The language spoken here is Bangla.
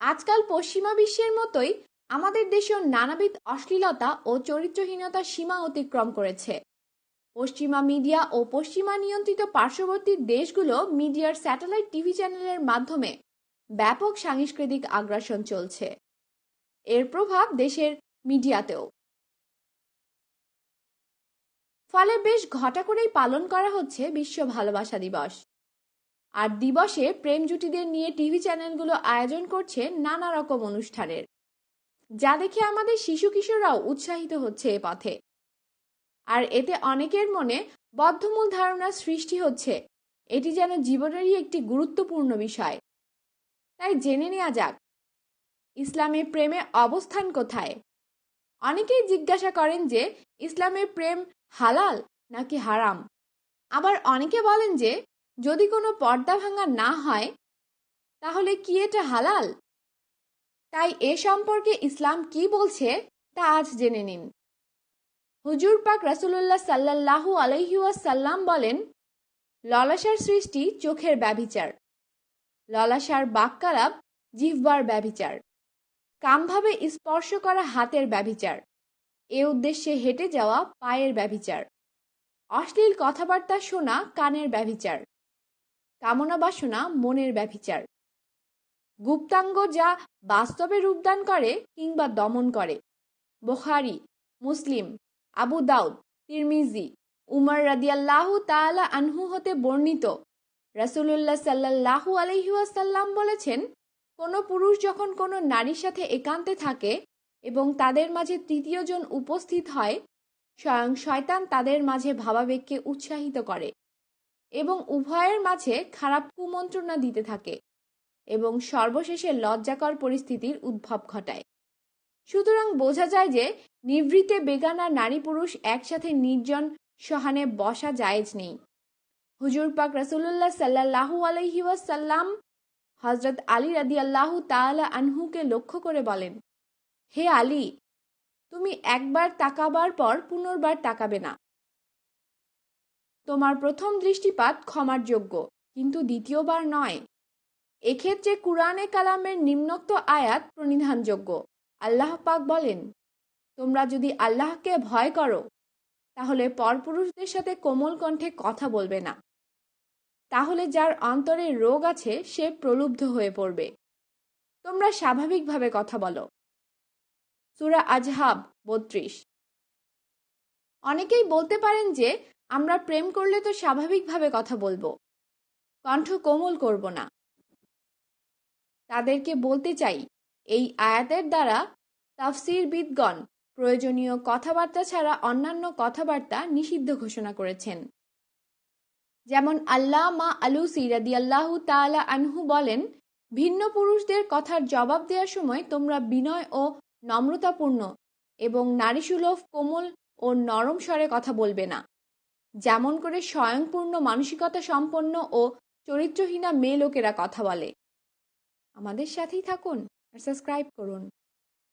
আজকাল পশ্চিমা বিশ্বের মতোই আমাদের দেশেও নানাবিধ অশ্লীলতা ও চরিত্রহীনতার সীমা অতিক্রম করেছে। পশ্চিমা মিডিয়া ও পশ্চিমা নিয়ন্ত্রিত পার্শ্ববর্তী দেশগুলো মিডিয়ার স্যাটেলাইট টিভি চ্যানেলের মাধ্যমে ব্যাপক সাংস্কৃতিক আগ্রাসন চলছে। এর প্রভাব দেশের মিডিয়াতেও। ফলে বেশ ঘটা করেই পালন করা হচ্ছে বিশ্ব ভালোবাসা দিবস। আর দিবসে প্রেম জুটিদের নিয়ে টিভি চ্যানেলগুলো আয়োজন করছে নানা রকম অনুষ্ঠানের। যা দেখে আমাদের শিশু কিশোররাও উৎসাহিত হচ্ছে এ পথে। আর এতে অনেকের মনে বদ্ধমূল ধারণার সৃষ্টি হচ্ছে। এটি যেন জীবনেরই একটি গুরুত্বপূর্ণ বিষয়। তাই জেনে নেওয়া যাক ইসলামে প্রেমে অবস্থান কোথায়? অনেকেই জিজ্ঞাসা করেন যে, ইসলামের প্রেম হালাল নাকি হারাম? আবার অনেকে বলেন যে যদি কোনো পর্দা ভাঙা না হয়, তাহলে কি এটা হালাল? তাই এ সম্পর্কে ইসলাম কি বলছে, তা আজ জেনে নিন। হুজুর পাক রাসুল্লাহ সাল্লাহু আলহিউসাল্লাম বলেন, ললাসার সৃষ্টি চোখের ব্যভিচার। ললাসার বাক্যালাপ জিহ্বার ব্যভিচার। কামভাবে স্পর্শ করা হাতের ব্যভিচার। এ উদ্দেশ্যে হেঁটে যাওয়া পায়ের ব্যভিচার। অশ্লীল কথাবার্তা শোনা কানের ব্যভিচার। কামনা বাসনা, মনের ব্যভিচার। গুপ্তাঙ্গ যা বাস্তবে রূপদান করে কিংবা দমন করে। বোখারি, মুসলিম, আবু দাউদ, তিরমিজি, উমর রাদিয়াল্লাহ তালা আনহু হতে বর্ণিত। রাসুলুল্লাহ সাল্লাহু আলহিউসাল্লাম বলেছেন, কোনো পুরুষ যখন কোনো নারীর সাথে একান্তে থাকে এবং তাদের মাঝে তৃতীয় জন উপস্থিত হয়, স্বয়ং শয়তান তাদের মাঝে ভাবাবেগকে উৎসাহিত করে। এবং উভয়ের মাঝে খারাপ কুমন্ত্রণা দিতে থাকে এবং সর্বশেষে লজ্জাকর পরিস্থিতির উদ্ভব ঘটায়। সুতরাং বোঝা যায় যে নিভৃতে বেগানা নারী পুরুষ একসাথে নির্জন সহানে বসা জায়েজ নেই। হুজুর পাক রসুল্লাহ সাল্লাহু আলহি ওয়াসাল্লাম হজরত আলী রাদি আল্লাহ তালা আনহুকে লক্ষ্য করে বলেন, হে আলী, তুমি একবার তাকাবার পর পুনর্বার তাকাবে না। তোমার প্রথম দৃষ্টিপাত ক্ষমার যোগ্য, কিন্তু দ্বিতীয়বার নয়। এক্ষেত্রে কুরআনে কালামের নিম্নোক্ত আয়াত প্রণিধানযোগ্য। আল্লাহ পাক বলেন, তোমরা যদি আল্লাহকে ভয় করো, তাহলে পরপুরুষদের সাথে কোমল কণ্ঠে কথা বলবে না। তাহলে যার অন্তরে রোগ আছে, সে প্রলুব্ধ হয়ে পড়বে। তোমরা স্বাভাবিকভাবে কথা বলো। সুরা আজহাব বত্রিশ। অনেকেই বলতে পারেন যে আমরা প্রেম করলে তো স্বাভাবিকভাবে কথা বলব। কণ্ঠ কোমল করব না। তাদেরকে বলতে চাই, এই আয়াতের দ্বারা তাফসির বিদগণ প্রয়োজনীয় কথাবার্তা ছাড়া অন্যান্য কথাবার্তা নিষিদ্ধ ঘোষণা করেছেন। যেমন আল্লাহ মা আলু সিরাদি আল্লাহ তালা আনহু বলেন, ভিন্ন পুরুষদের কথার জবাব দেওয়ার সময় তোমরা বিনয় ও নম্রতাপূর্ণ এবং নারীসুলভ, কোমল ও নরম স্বরে কথা বলবে না। যেমন করে স্বয়ংপূর্ণ, মানসিকতা সম্পন্ন ও চরিত্রহীনা মেয়ে লোকেরা কথা বলে। আমাদের সাথেই থাকুন আর সাবস্ক্রাইব করুন।